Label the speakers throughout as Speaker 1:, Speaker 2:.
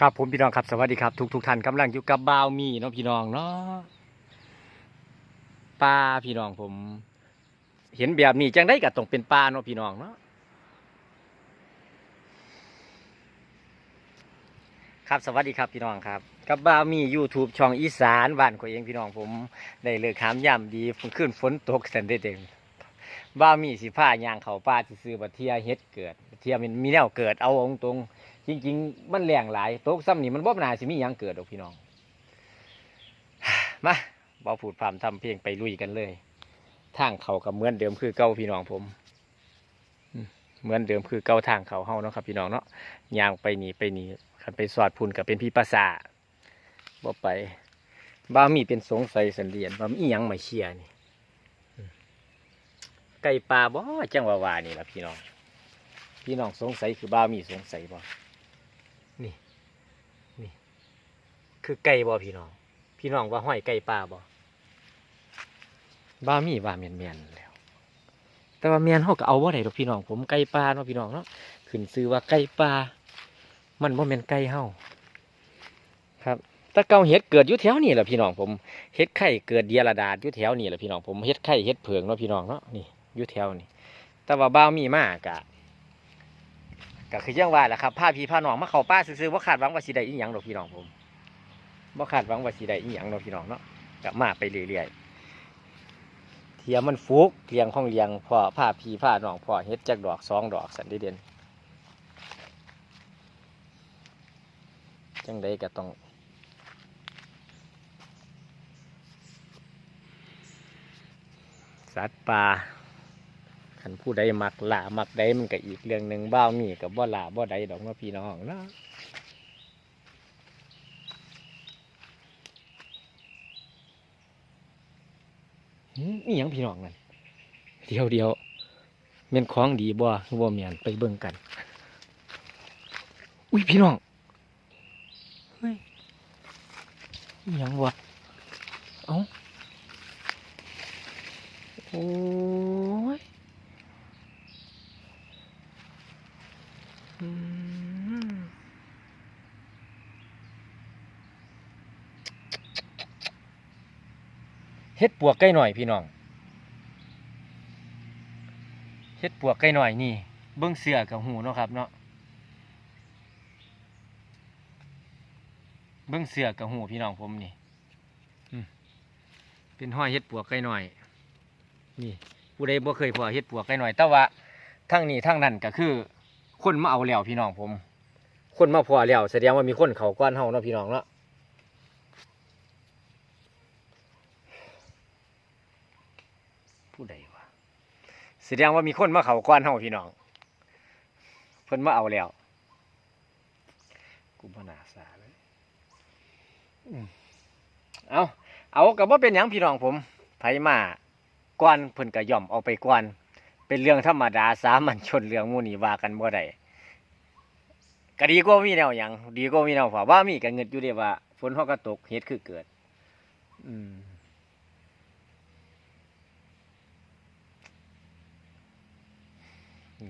Speaker 1: ครับผมพี่น้องครับสวัสดีครับทุกทุกท่านกำลังอยู่กับบ่าวมีเนาะพี่น้องเนาะปลาพี่น้องผม เห็นแบบนี้จังได้ก็ต้องเป็นปลาเนาะพี่น้องเนาะครับสวัสดีครับพี่น้องครับกับบ่าวมี YouTube ช่องอีสานบ้านของเองพี่น้องผมได้เลิกหามย่ำดีขึ้นฝนตกสันได้เต็มบ่าวมีสิผ้ายางเขาป้าซื้อบัดเทียเฮ็ดเกิดบัดเทียมันมีแนวเกิดเอาองตรง จริง ๆ มันแรงหลายตกซ้ำนี่มันบ่ปัญหาสิมีหยังเกิดดอกพี่น้อง มาบ่พูดพร่ำทำเพลงไปลุยกันเลย ทางเขากับเหมือนเดิมคือเก่าพี่น้องผมเหมือนเดิมคือเก่าทางเขาเฮาเนาะครับ พี่น้องเนาะยางไปหนีไปหนี่คันไปสอดพุ่นกับเป็นพี่ภาษาบ่ไปบ้ามีเป็นสงสัยสันเดียนว่ามีหยังมาเชียร์นี่ไก่ปลาบ่จังว่าวานี่ล่ะพี่น้อง พี่น้องสงสัยคือบ้ามีสงสัยบ่ นี่ นี่ คือไก่บ่พี่น้อง พี่น้องว่าห้อยไก่ป่าบ่บ้ามีว่าเมียนเมียนแล้ว แต่ว่าเมียนเขาก็เอาบ่ได้ดอกพี่น้อง ผมไก่ป่าเนาะพี่น้องเนาะขึ้นซื้อว่าไก่ป่ามันบ่แม่นไก่เฮาครับแต่เก่าเฮ็ดเกิดอยู่แถวนี่แหละพี่น้องผมเฮ็ดไข่เกิดเดียระดาษอยู่แถวนี่แหละพี่น้องผมเฮ็ดไข่เฮ็ดเผืองเนาะพี่น้องเนาะนี่อยู่แถวนี่แต่ว่าบ้ามีมากะก็คือยังว่าแหละครับผ้าพี่ผ้าน้องมาเข้าป้าซื้อๆว่าขาดหวังว่าสิได้อีหยังดอกพี่น้องผม ว่าขาดหวังว่าสิได้อีหยังดอกพี่น้องเนาะก็มาไปเรื่อยๆเทียมมันฟุกเลี้ยงของเลี้ยงพ่อผ้าพีผ้าน้องพ่อเฮ็ดจักดอกสองดอกสันเดเด่นจังใดก็ต้องสัตว์ป่าขันผู้ใดมักหล่ามักใดมันก็อีกเรื่องหนึ่งบ้ามีกับบ่หล่าบ่ใดดอกเนาพี่น้องเนาะ หืมอีหยังพี่น้องนั่นเดียวเดียวเมียนของดีบ่คือบ่เมียนไปเบิ่งกัน อุ้ยพี่น้องเฮ้ยอีหยังวะเอ้าโอ้ยอืม เฮ็ดปวกใกล้หน่อยพี่น้องเฮ็ดปวกใกล้หน่อยนี่ เบิ้งเสือกับหูเนาะครับเนาะเบิ้งเสือกับหูพี่น้องผมนี่เป็นห้อยเฮ็ดปวกใกล้หน่อย นี่ผู้ใดบ่เคยพอเฮ็ดปวกใกล้หน่อย แต่ว่าทั้งนี้ทั้งนั้นก็คือ คนมาเอาแล้วพี่น้องผม คนมาพอแล้วแสดงว่ามีคนเขาก้อนเฮาเนาะพี่น้องเนาะ ผู้ใดวะแสดงว่ามีคนมาเขาก้อนเฮาพี่น้อง เพิ่นมาเอาแล้วกูบ่น่าสาเลยอืมเอาเอากับว่าเป็นหยังพี่น้องผมไผมาก้อนเพิ่นก็ย่อมเอาไปก้อน เป็นเรื่องธรรมดาสามัญชนเรื่องมูนีว่ากันบ่ได้ก็ดีกว่ามีแนวหยังดีกว่ามีแนวฝ่าว่ามีก็เงิดอยู่เด้ว่าฝนเฮาก็ตกเฮ็ดคือเกิด อืม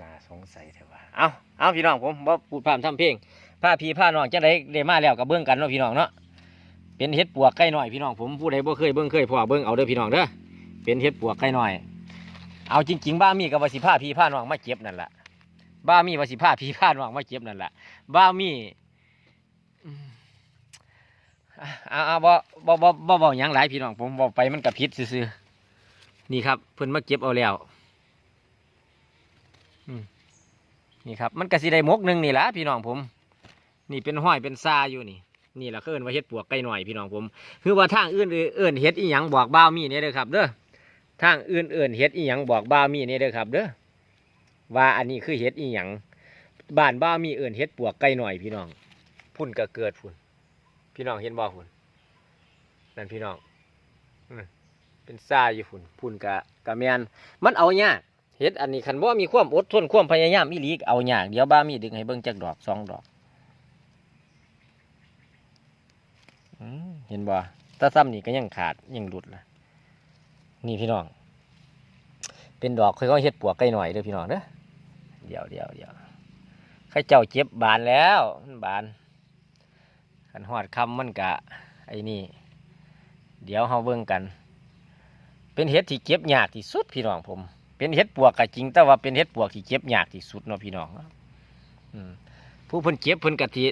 Speaker 1: น่าสงสัยแท้ว่า เอาเอาพี่น้องผมบ่พูดพร่ำทำเพลงพาพี่พาน้องจังได้ได้มาแล้วก็เบิ่งกันเนาะพี่น้องเนาะ เป็นเฮ็ดปวกไก่น้อยพี่น้องผมผู้ใดบ่เคยเบิ่งเคยพอเบิ่งเอาเด้อพี่น้องเด้อ เป็นเฮ็ดปวกไก่น้อย เอาจริง ๆ บ้ามีกับวสิผ้าพี่ผ้าน้องมาเก็บนั่นแหละบ้ามีวสิผ้าพี่ผ้าน้องมาเก็บนั่นแหละบ้ามีอ่าอ่าบ่บ่บ่บ่บ่ยังหลายพี่น้องผมบอกไปมันกับพิษซื่อๆนี่ครับเพิ่นมาเก็บเอาแล้วอืม นี่ครับมันก็สิได้มกหนึ่งนี่แหละพี่น้องผม นี่เป็นห้อยเป็นซาอยู่นี่ นี่แหละคือเอิ้นว่าเฮ็ดปวกไก่หน่อยพี่น้องผม คือว่าทางอื่นเอิ้นเฮ็ดอีหยังบอกบ้ามีเนี่ยเด้อครับเด้อทางอื่นเอื่นเฮ็ดอีหยังบอกบ้ามีนี่เด้อครับเด้อว่าอันนี้คือเฮ็ดอีหยังบ้านบ้ามีเอื่นเฮ็ดปวกไก่หน่อยพี่น้องพุ่นก็เกิดพุ่นพี่น้องเห็นบ่พุ่นนั่นพี่น้องเป็นซาอยู่พุ่นพุ่นกะกะแมนมันเอายาก เฮ็ดอันนี้คันบ่มีความอดทนความพยายามอีหลีกเอายากเดียวบ้ามีดึงให้เบิ่งจักดอกสองดอกเห็นบ่ถ้าซ้ำนี่ก็ยังขาดยังหลุดล่ะนี่พี่น้อง เป็นดอกค่อยๆเฮ็ดปวกไก่หน่อยเด้อพี่น้องเด้อเดี๋ยวเดี๋ยวเดี๋ยวข้าเจ้าเจ็บบานแล้วบานขันหอดคำมันกะไอ้นี่ เดี๋ยวเฮาเบิ่งกัน เป็นเห็ดที่เก็บยากที่สุดพี่น้องผม เป็นเห็ดปวกก็จริง แต่ว่าเป็นเห็ดปวกที่เก็บยากที่สุดเนาะพี่น้องผู้เพิ่นเก็บเพิ่นกะทิ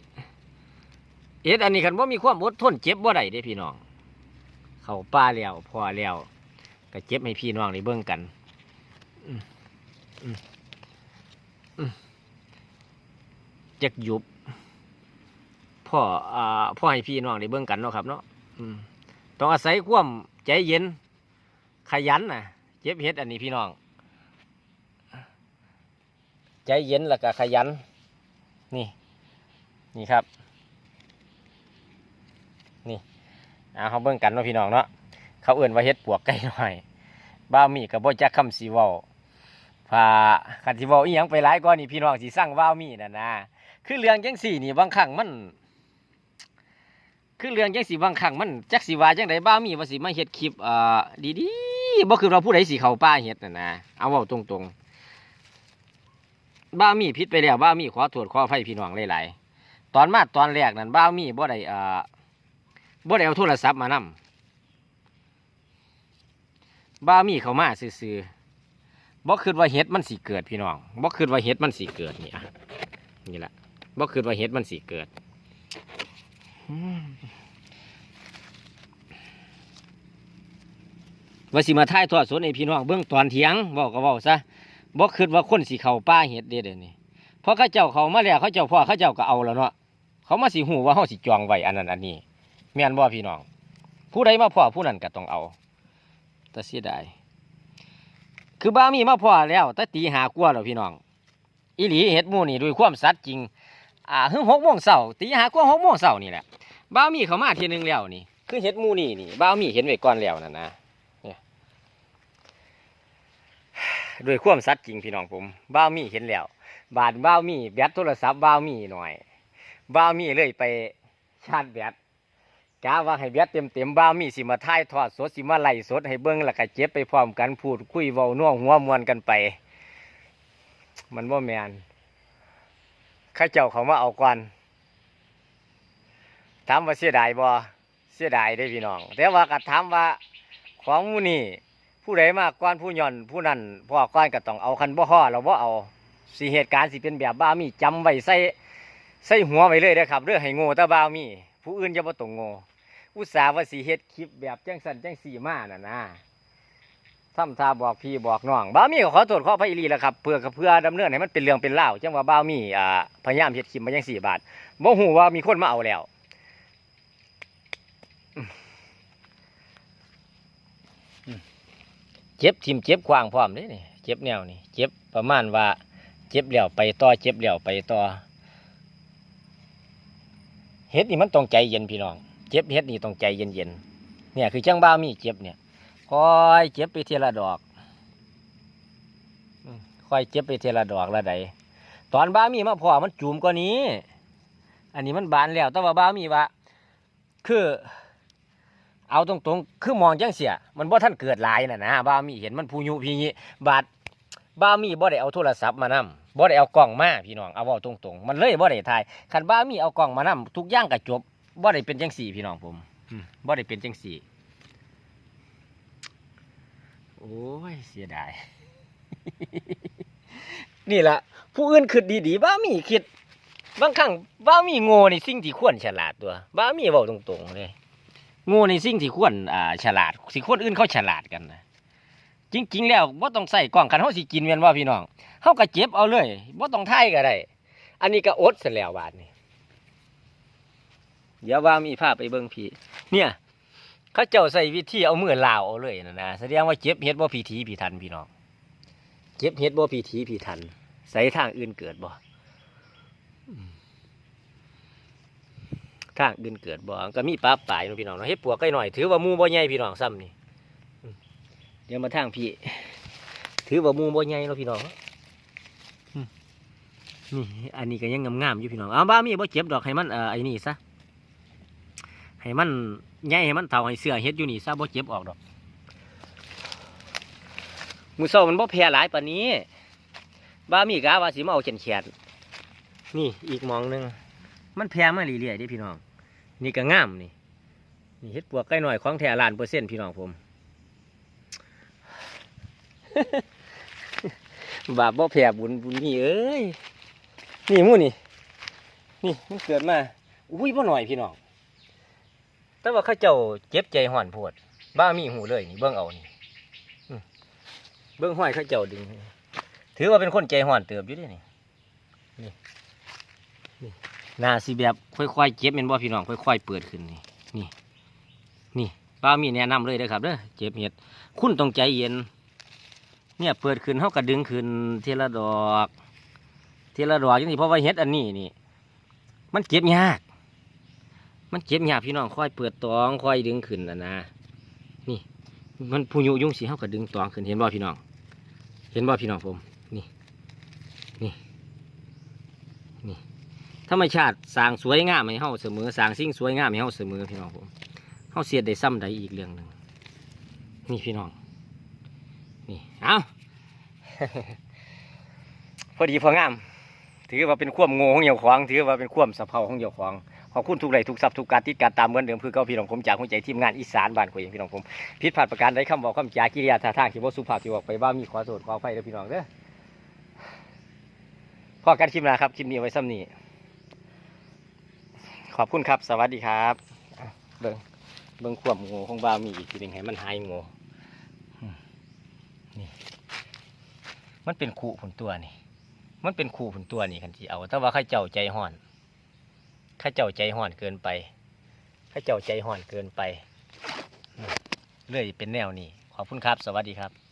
Speaker 1: เห็ดอันนี้คันว่ามีความอดทนเจ็บบ่ได้เด้พี่น้อง เขาป่าแล้วพอแล้วก็เจ็บให้พี่น้องได้เบิ่งกันจักหยุบพ่ออ่าพ่อให้พี่น้องได้เบิ่งกันเนาะครับเนาะต้องอาศัยความใจเย็นขยันนะเจ็บเฮ็ดอันนี้พี่น้อง ใจเย็นแล้วก็ขยัน นี่ นี่ครับ นี่เอาเขาเบิ่งกันเนาะพี่น้องเนาะ เขาเอื่นว่าเฮ็ดปวกไก่หน่อย บ้ามีกับบ่จักคำสีว้าพาคันสิว้าอีหยังไปหลายกว่านี่พี่น้องสิสั่งบ้ามีน่ะนะ คือเรื่องจังสี่นี่บางครั้งมัน คือเรื่องจังสีบางครั้งมันจักสิว่าจังไดบ้ามีว่าสิมาเฮ็ดคลิปเอ่อดีๆบ่คือเราผู้ใดสิเขาป่าเฮ็ดน่ะนะ เอาเว้าตรงๆ บ้ามีผิดไปแล้วบ้ามีขอโทษขออภัยพี่น้องหลายๆตอนมาตอนแรกนั้นบ้ามีบ่ได้อ่อบ่ได้เอาโทรศัพท์มานำบ้ามีเขามาซื่อๆบ่คิดว่าเฮ็ดมันสิเกิดพี่น้องบ่คิดว่าเฮ็ดมันสิเกิดนี่อะนี่แหละบ่คิดว่าเฮ็ดมันสิเกิดว่าสิมาถ่ายทอดสดให้พี่น้องเบิ่งตอนเที่ยงเว้าก็เว้าซะ บ่คิดว่าคนสิเข้าป่าเฮ็ดเด้เดี๋ยวนี้เพราะเขาเจ้าเขามาแล้วเขาเจ้าพ่อเขาเจ้าก็เอาแล้วเนาะเขามาสิฮู้ว่าเฮาสิจองไว้อันนั้นอันนี้แม่นบ่พี่น้อง ผู้ใดมาพ่อผู้นั้นก็ต้องเอาแต่เสียดายคือบ้ามีมาพ่อแล้วแต่ตีหากลัวแล้วพี่น้องอีหลีเฮ็ดมู่นี่ด้วยความสัตย์จริงอ่าหึงหกโมงเช้าตีหากลัวหกโมงเช้านี่แหละบ้ามีเขามาทีนึงแล้วนี่คือเฮ็ดมู่นี่นี่บ้ามีเห็นไว้ก่อนแล้วนั่นนะเนี่ย ด้วยความสัตย์จริงพี่น้องผมบ้ามีเห็นแล้ว บาดบ้ามีแบตโทรศัพท์บ้ามีหน่อยบ้ามีเลยไปชาร์จแบตกาว่าให้เบียดเต็มเต็มๆบ้าวมีสิมาถ่ายทอดสดสิมาไล่สดให้เบิ้งแล้วก็เจ็บไปพร้อมกันพูดคุยเว้าน่วหัวมวนกันไป มันว่าแมนข้าเจ้าเขามาเอาก่อนถามว่าเสียดายบ่เสียดายได้พี่น้อง แต่ว่าก็ถามว่าของมูนี่ ผู้ใดมากก่อนผู้ย่อนผู้นั้นพ่อก้อนก็ต้องเอาคันบ่ห่อเราบ่เอาสิเหตุการณ์สิเป็นแบบบ้ามีจำไว้ใส่ใส่หัวไว้เลยเด้อครับเรื่องให้โง่แต่บ้ามี ผู้อื่นจะบ่ต้องโง่อุตส่าห์ว่าสีเฮ็ดคลิปแบบแจังสันแจังสีมาน่ะนะทำทาบอกพี่บอกน้องบ้ามีก็ขอโทษขออภัยอีหลีแล้วครับเพื่อเพื่อดำเนินให้มันเป็นเรื่องเป็นเล่าวจังว่าบ้ามีอ่าพยายามเฮ็ดคลิปมาแจังสี่บาทบ่ฮู้ว่ามีคนมาเอาแล้วอืมอืมเจ็บทิมเจ็บควางพร้อมเด้นี่เจ็บแนวนี่เจ็บประมาณว่าเจ็บแล้วไปต่อเจ็บแล้วไปต่อเฮ็ดนี่มันต้องใจเย็นพี่น้อง เจ็บเฮ็ดนี่ต้องใจเย็นๆเนี่ยคือจังบ้ามีเจ็บเนี่ยคอยเจ็บไปเทยละดอกคอยเจ็บไปเทยละดอกละใดตอนบ้ามีมาพอมันจุ่มกว่านี้ อันนี้มันบานแล้วแต่ว่าบ้ามีว่าคือ เอาตรงๆ คือมองจังเสีย มันบ่ท่านเกิดหลายน่ะนะบ้ามีเห็นมันพูยุพีญิบาดบ้ามีบ่ได้เอาโทรศัพท์มานำบ่ได้เอากล้องมาพี่น้อง เอาเว้าตรงๆ มันเลยบ่ได้ถ่ายคันบ้ามีเอากล้องมานำทุกอย่างก็จบบ่ได้เป็นจังสี่ พี่น้องผมอืมบ่ได้เป็นจังสี่โอ้ยเสียดาย นี่ละผู้อื่นคิดดีๆบ้ามีคิด บางครั้งบ้ามีโง่ในสิ่งที่ควรฉลาดตัวบ้ามีเว้าตรงๆเลย โง่ในสิ่งที่ควรอ่าฉลาดสิคนอื่นเขาฉลาดกันนะจริงๆแล้วบ่ต้องใส่กล้องคันเฮาสิกินแม่นว่าพี่น้องเฮาก็เจ็บเอาเลยบ่ต้องถ่ายก็ได้อันนี้ก็อดเสร็จแล้วบาดนี้เดี๋ยวว่ามีภาพไปเบิ่งพี่ เนี่ย เขาเจ้าใส่วิธีเอามือลาวเอาเลยนะนะแสดงว่าเจ็บเฮ็ดบ่ผีทีผีทันพี่น้องเจ็บเฮ็ดบ่ผีทีผีทันใส่ทางอื่นเกิดบ่ อืมทางอื่นเกิดบ่ก็มีปลาปลายนะพี่น้องเนาเฮ็ดปวกไก่หน่อย ถือว่ามูบ่ใหญ่พี่น้องซ้ำนี่เดี๋ยวมาทางพี่ ถือว่ามูบ่ใหญ่เนาะพี่น้องนี่อันนี้ก็ยังงามๆอยู่พี่น้องเอาบ้ามีบ่เจ็บดอกให้มันเอ่อไอ้นี่ซะให้มันใหญ่ให้มันเท่าให้เสื้อเฮ็ดอยู่นี่ซะบ่เจ็บออกดอกมือโซ่ามันบ่แพ้หลายปานนี้บ้ามีกะว่าสิมาเอาแขนๆนี่อีกมองหนึง มันแพ้มาเรื่อยๆด้พี่น้อง นี่ก็งามนี่นี่เฮ็ดปวกไก่หน่อยของแท้ล้านเปอร์เซ็นต์พี่น้องผม บาปบ่แผ่บุญบุญนี่เอ้ยนี่มู่นี่ นี่มันเกิดมาอุ้ยบ่หน่อยพี่น้องแต่ว่าเขาเจ้าเจ็บใจห่อนโพดบ้ามีหูเลยนี่เบิ่งเอานี่เบิ่งห้อยเขาเจ้าดึง ถือว่าเป็นคนใจห่อนเติบอยู่ด้นี่นี่นี่ นาสิแบบค่อยๆเจ็บแม่นบ่พี่น้องค่อยๆเปิดขึ้นนี่นี่นี่ป้ามีแนะนำเลยเด้อครับเด้อเจ็บเห็ดคุณต้องใจเย็น เนี่ยเปิดขึ้นเฮาก็ดึงขึ้นทีละดอกทีละดอกจังซี่เพราะว่าเห็ดอันนี้นี่ มันเจ็บยาก มันเจ็บยากพี่น้องค่อยเปิดตองค่อยดึงขึ้นนะนะนี่ มันผู้ยุยุงสีเฮาก็ดึงตองขึ้นเห็นบ่พี่น้อง เห็นบ่พี่น้องผม นี่ นี่ นี่ ธรรมชาติสร้างสวยงามให้เฮาเสมอสร้างสิ่งสวยงามให้เฮาเสมอพี่น้องผมเฮาเสียดได้ซ้ำใดอีกเรื่องหนึ่งนี่พี่น้อง นี่เอาพอดีพองาม ถือว่าเป็นความโง่ของเหยี่ยวขวางถือว่าเป็นความสะเพร่าของเหยี่ยวขวางขอบคุณทุกไลทุกทรัพย์ทุกการติดการตามเหมือนเดิมคือเก้าพี่น้องผมจากหัวใจทีมงานอีสานบ้านข่อยเองพี่น้องผมผิดพลาดประการใดคำบอกคำจากิริยาท่าทางที่ว่าสุภาพที่บอกไปว่ามีขอโทษขออภัยเด้อพี่น้องเด้อพอกันคลิปนะครับคลิปนี้ไว้ซ้ำนี้ ขอบคุณครับ สวัสดีครับเบิ่งเบิงความโง่ของบ้าวมีอีกทีหนึ่งให้มันหายง่อืมนี่มันเป็นขู่ผลตัวนี่ มันเป็นขู่ผลตัวนี่คันที่เอา แต่ว่าข้าเจ้าใจห่อนข้าเจ้าใจห่อนเกินไปข้าเจ้าใจห่อนเกินไปอืมเลยเป็นแนวนี้ขอบคุณครับ สวัสดีครับ